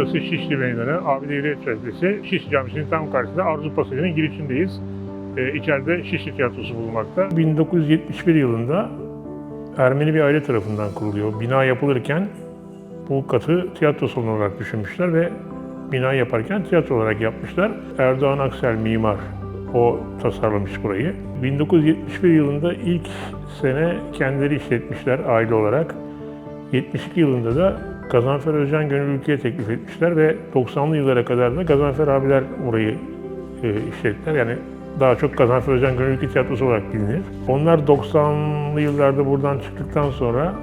Burası Şişli Meydanı, Abide Hürriyet Caddesi, Şişli Camisi'nin tam karşısında Arzu Pasajı'nın girişindeyiz. Ee, içeride Şişli Tiyatrosu bulunmakta. 1971 yılında Ermeni bir aile tarafından kuruluyor. Bina yapılırken bu katı tiyatro salonu olarak düşünmüşler ve bina yaparken tiyatro olarak yapmışlar. Erdoğan Aksel mimar o tasarlamış burayı. 1971 yılında ilk sene kendileri işletmişler aile olarak. 72 yılında da Gazanfer Özcan Gönül Ülke'ye teklif etmişler ve 90'lı yıllara kadar da Gazanfer abiler burayı e, işlettiler. Yani daha çok Gazanfer Özcan Gönül Ülke Tiyatrosu olarak bilinir. Onlar 90'lı yıllarda buradan çıktıktan sonra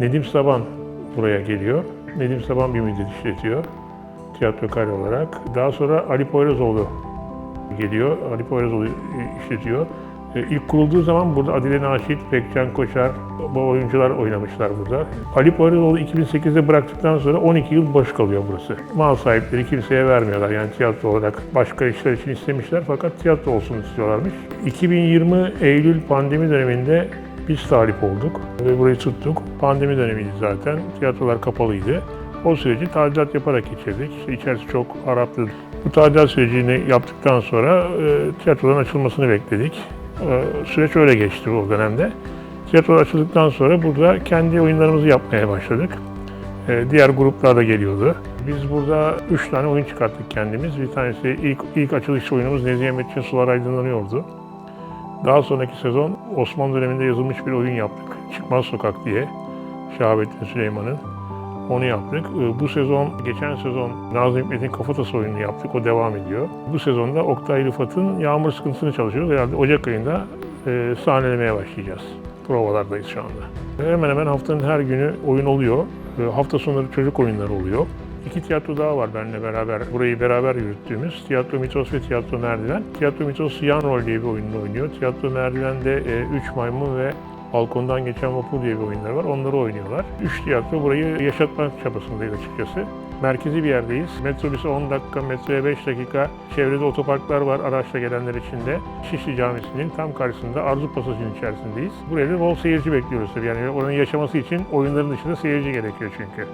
Nedim Saban buraya geliyor. Nedim Saban bir müddet işletiyor tiyatro kare olarak. Daha sonra Ali Poyrazoğlu geliyor. Ali Poyrazoğlu işletiyor. E, İlk kurulduğu zaman burada Adile Naşit, Pekcan Koçar, bu oyuncular oynamışlar burada. Ali Poyrazoğlu 2008'de bıraktıktan sonra 12 yıl boş kalıyor burası. Mal sahipleri kimseye vermiyorlar yani tiyatro olarak. Başka işler için istemişler fakat tiyatro olsun istiyorlarmış. 2020 Eylül pandemi döneminde biz talip olduk ve burayı tuttuk. Pandemi dönemiydi zaten. Tiyatrolar kapalıydı. O süreci tadilat yaparak geçirdik. İşte içerisi çok Arap'tı. Bu tadilat sürecini yaptıktan sonra e, tiyatroların açılmasını bekledik. E, süreç öyle geçti o dönemde. Tiyatrolar açıldıktan sonra burada kendi oyunlarımızı yapmaya başladık. E, diğer gruplar da geliyordu. Biz burada üç tane oyun çıkarttık kendimiz. Bir tanesi ilk, ilk açılış oyunumuz Nezihe Metin Sular Aydınlanıyordu. Daha sonraki sezon Osmanlı döneminde yazılmış bir oyun yaptık. Çıkmaz Sokak diye. Şahabettin Süleyman'ın. Onu yaptık. Ee, Bu sezon, geçen sezon Nazım Hikmet'in Kafatası oyununu yaptık. O devam ediyor. Bu sezonda Oktay Rıfat'ın Yağmur Sıkıntısını çalışıyoruz. Herhalde Ocak ayında e, sahnelemeye başlayacağız. Provalardayız şu anda. Hemen hemen haftanın her günü oyun oluyor. Hafta sonları çocuk oyunları oluyor. İki tiyatro daha var benimle beraber. Burayı beraber yürüttüğümüz Tiyatro Mitos ve Tiyatro Merdiven. Tiyatro Mitos yan rol diye bir oyununu oynuyor. Tiyatro Merdiven'de e, Maymun ve Balkondan Geçen Vapur diye bir oyunlar var. Onları oynuyorlar. Üç tiyatro burayı yaşatmak çabasındayız açıkçası. Merkezi bir yerdeyiz. Metrobüse 10 dakika, metroya 5 dakika. Çevrede otoparklar var araçla gelenler için de. Şişli Camisi'nin tam karşısında Arzu Pasajı'nın içerisindeyiz. Buraya da bol seyirci bekliyoruz tabii. Yani oranın yaşaması için oyunların dışında seyirci gerekiyor çünkü.